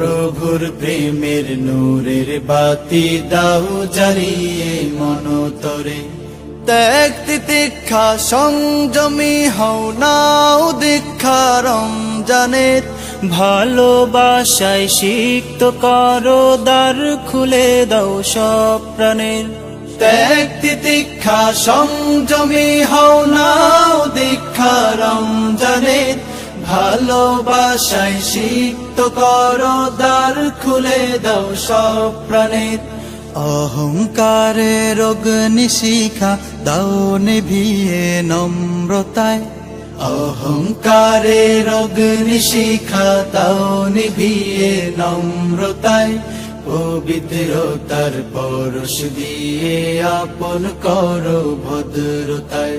প্রভুর প্রেমের নূরের বাতি দাও জ্বালিয়ে মন তরে। ত্যাগ তিতিক্ষা, সংযমী হও নাও দীক্ষা রমজানের। ভালোবাসায় সিক্ত করো, দ্বার খুলে দাও সব প্রাণের। ত্যাগ তিতিক্ষা, সংযমী হও নাও রমজানের ভালোবাসায় সিক্ত করো, দ্বার খুলে দাও সব প্রাণের অহংকারের অগ্নিশিখা দাও নিভিয়ে নম্রতায়। অহংকারের অগ্নিশিখা দাও নিভিয়ে নম্রতায়। পবিত্রতার পরশ দিয়ে আপন করো ভদ্রতায়।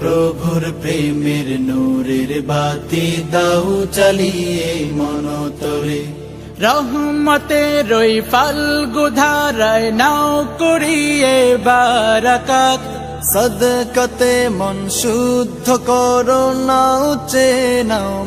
প্রভুর প্রেমের নূরের বাতি দাও চালিয়ে মনতরে রহমতে রই ফাল্গু ধারায় নাও করিয়ে বারাকাত সদকতে মন শুদ্ধ করো, নাও চে নাও